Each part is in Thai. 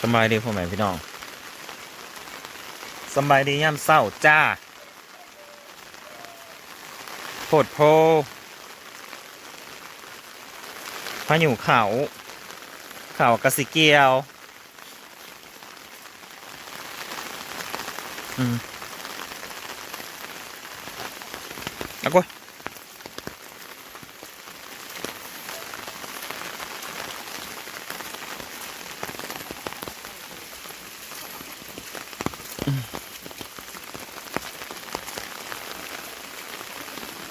สำบายดีพ่อแม่พี่น้องสำบายดีย่ำเศร้าจ้าโพดโพพายุเขาเขากระสิเกียว อืมเอากล้วย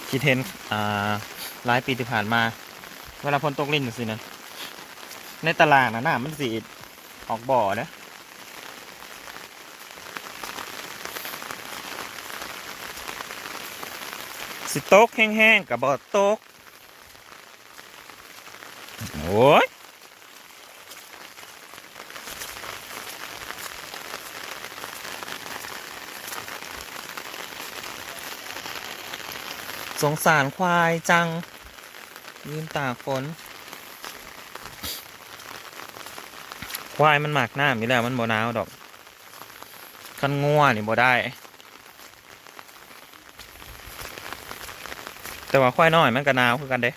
คิดเห็นอ่าหลายปีที่ผ่านมา เวลาฝนตกลิ่นสินะในตลาดนะหน้ำมันสีออกบ่อนะสิโต๊กแห้งๆกับบ่อโต๊กโอ้ย งสารควายจัง ยืนตากฝน ควายมันหมักหน้ามีแล้วมันบ่หนาวดอก คันงัวนี่บ่ได้ แต่ว่าควายน้อยมันก็หนาวคือกันเด้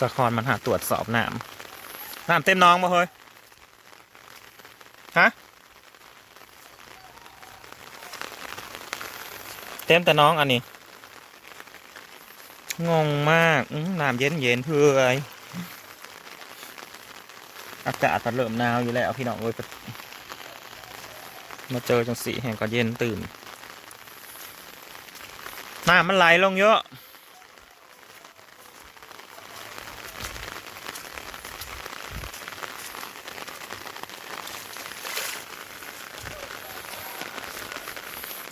สะคอนมันหาตรวจสอบน้ำน้ำเต็มน้องมาเฮ้ยฮะเต็มแต่น้องอันนี้ งงมากน้ำเย็นเย็นเพื่อยอากาศมันเริ่มหนาวอยู่แล้วพี่น้องเอ้ยมาเจอจังสีแห่งก็เย็นตื่นน้ำมันไหลลงเยอะ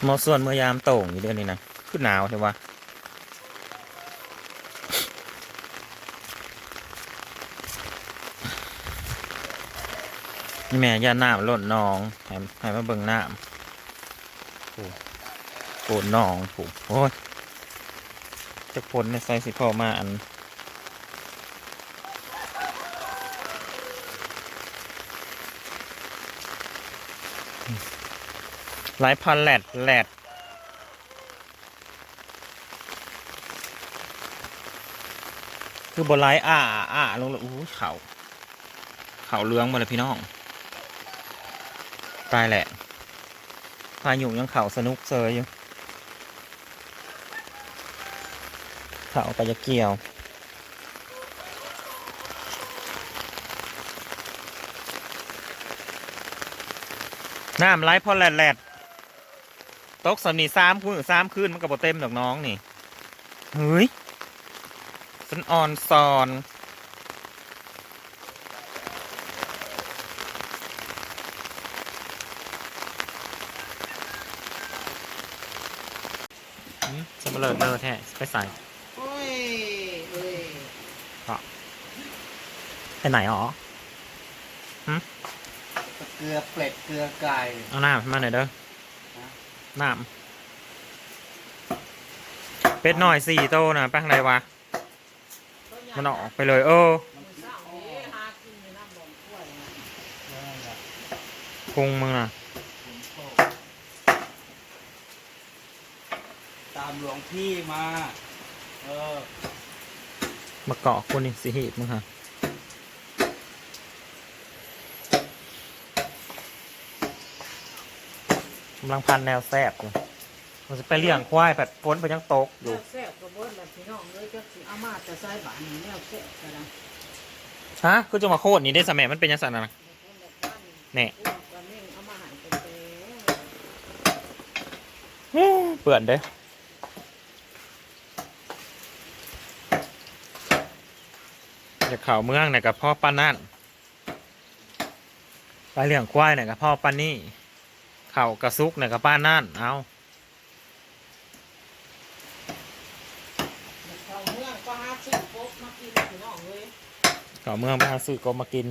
มอส่วนเมื่อยามโต่งอยู่เดือนนี้นะคือหนาวใช่ปะแม่ย่าน้ำหล่นนองให้ให้มาเบิ่งน้ำโอ้โหนองผูโอ้ยจะพ้นในไซสิพอมาอัน หลายพันแหลดแหลดคือบนไลายอ่าอ่าลงเลยอู้เขาเขาเลื้องมาเลยพี่น้อง ตายแหละพายุยังเขาสนุกเซยอยู่เขาไปจะเกี่ยวน้ำไหลพอแหลดแหลด ตกสำนีสามคืนสามคืนมันก็บ่เต็มดอกน้องนี่เฮ้ยสันอ่อนซอนอืมจะมาเลิกเลิกแท้ไปใส่โอ้ยเอ้ยไปไหนหรอเกลือเป็ดเกลือไก่ เอาน้ำมาหน่อยเด้อฮะ น้ำเป็ดหน่อยสี่โตนะไปทางไหนวะ มันออกไปเลย เออพุงมึงน่ะตามหลวงพี่มา เออ มาเกาะคนนี่สิหีบมึงฮะำลังพันแนวแซบอยู่มันจะไปเลี้ยงควายแบบฝนไปยังตกอยู่แซ่บกระเบิดแบบพี่น้องเลยจะสิเอามาแต่ใส่บานนี่แนวแซ่บกระดังฮะก็จะมาโคตรนี่ได้สมัยมันเป็นยังไงนะเนี่ย อ้วกกระเม่งเอามาหั่นเป็นเต้เปื่อนเด้ออย่าเข่าเมืองเนี่ยกับพ่อป้านั่นไปเลี้ยงควายเนี่ยกับพ่อป้านี่ เข่ากระซุกเนี่ยกับป้านั่นเอาเขาเมืองก็หาซื้อกบมากินพี่น้องเลยเข่าเมืองไปหาซื้อกบมากิน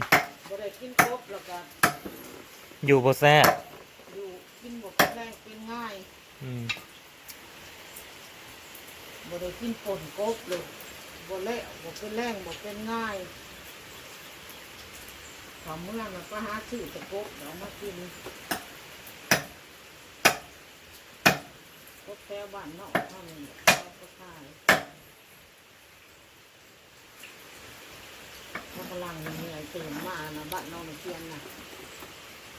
บ่ได้กินกบแล้วก็อยู่บ่แซ่บอยู่กินบ่เป็นแรงเป็นง่ายอืมบ่ได้กินป่นกบเลยบ่เละบ่เป็นแรงบ่เป็นง่ายขอเมื่อมันก็หาซื้อแตะกบเอามากิน กบแถวบ้านนอกเท่านี้เขาก็ขายเขากำลังเหนื่อยตื่นมานะบ้านนอกในเทียนนะ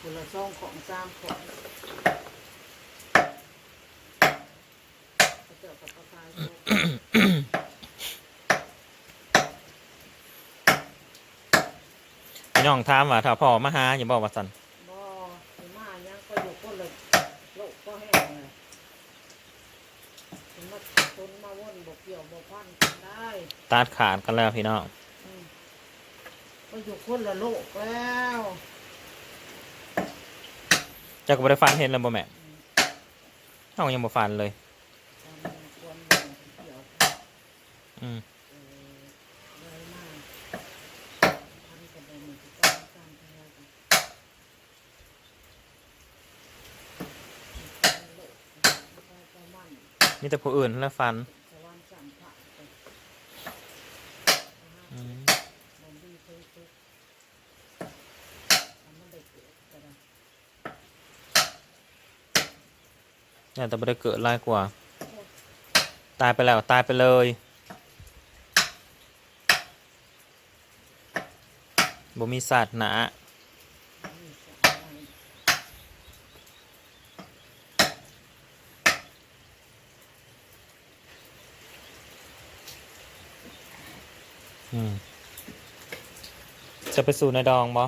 คนละซองของสามของเขาเจอกับปลาคายโซ่พี่น้องถามว่าถ้าพ่อมาหาอย่าบอกว่าสัน บ่สิมายังก็อยู่คนละโลกก็แห้งเลยถึงมาต้นมาว่นบ่เกี่ยวบ่พันกันได้ ตัดขาดกันแล้วพี่น้องอืมก็อยู่คนละโลกแล้วเจะก็บ่ได้ฟันเห็นแล้วบ่แม่เฮายังบ่ฟันเลยตอนนี้ควรบ่เกี่ยวอืมเออเลยมาพันกันเลยมันก็ต้องการทำงานกันโลกประมาณมีแต่ผู้อื่นแล้วฟัน สวรรค์สัมผัสไป อืม บนดีเคยทุกทำมันได้เกิดก็ได้ นี่ยแต่บ่ได้เกิดหลายกว่า ตายไปแล้วตายไปเลยบ่มีศาสตร์หนามีสายอะจะไปสู่ในดองบ่ อั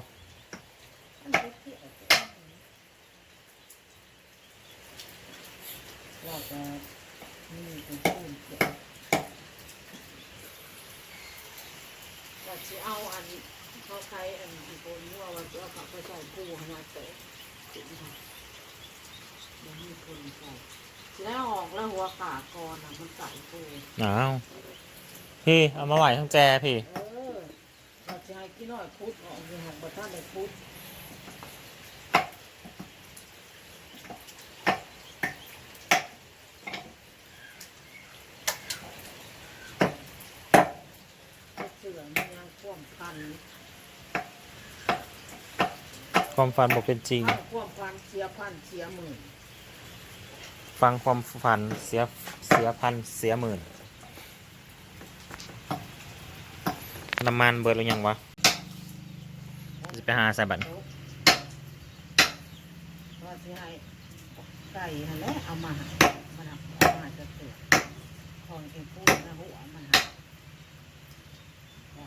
นเล็กที่เอาไปเอาเรา จะมีเป็นผู้เกี่ยวว่าจะเอาอันเขาใช้อันที่โกนว่าว่าจะเอาเขาใส่ผู้ขนาดเตะถึงค่ะมันมีคนใส่แล้วออกแล้วหัวขาก่อนะมันใส่ผู้อ้าวพี่เอามาไหวทั้งแจพี่เออเราจะให้กี่น้อยพุดออกอยู่หักบัตรในพุด สือมันยังควมพันความฝันบอกเป็นจริงถ้าควมพันเสียพันเสียหมื่นฟังความฝันเสียเสียพันเสียหมื่นน้ำมันเบิดหรือยังวะจะไปหาใส่บัตรว่าจะให้ไก่หันแหละเอามาให้มันเอาเอามาจะเสือของเองพูดนะหัวมันหัก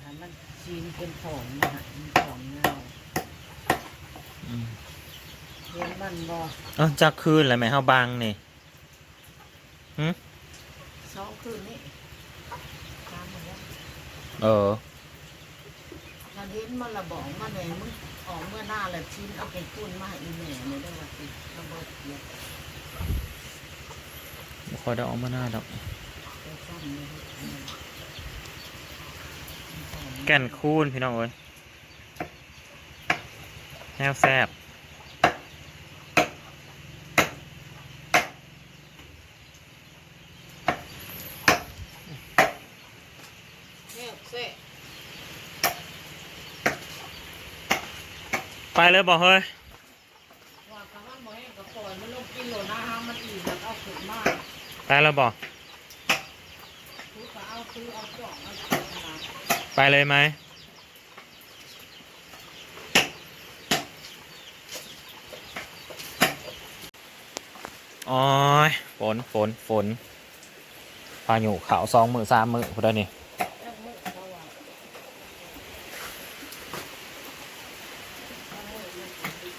ว่าให้มันชีนเป็นของมาใหามันของเงาอืมเห็นมันบ่เออจักคืนแล้วไหมเฮาบังนี่สองคืนนี้ตามมาแล้วเออถ้าเห็นมันละบอกมาแหน่มึงออกเมื่อหน้าละชิ้นเอาไปปุ้นมาให้อีแหน่เลยได้ว่าสิระเบิดเกียร์บ่ค่อยได้ออกมาหน้าดอก ไปซ่อมเลยอืม แก่นคูนพี่น้องเอ้ยแนวแซบไปเลยบอกเฮ้ยไปแล้วบอก ไปเลยไหมโอ้ยฝน ฝน ฝน พายุขาวสองมือสามมือพอได้นี่จักมื้อเพราะว่าจักมื้อมันสิติด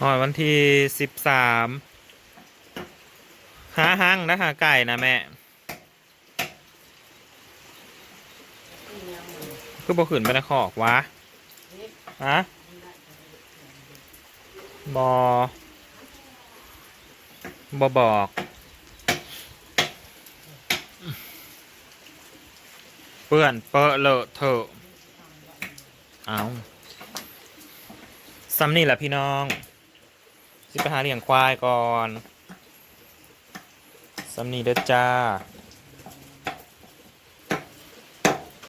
หอยวันที่สิบสามหาหังนะหาไก่นะแม่ ที่แนว มือคือบ่ขืนไปในคอกวะเฮ็ดฮะบอบอบอกเปื่อนเปอะเลอะเถอะเอาซ้ำนี่แหละพี่น้องสิไปหาเลี้ยงควายก่อนซ้ำนี่เด้อจ้า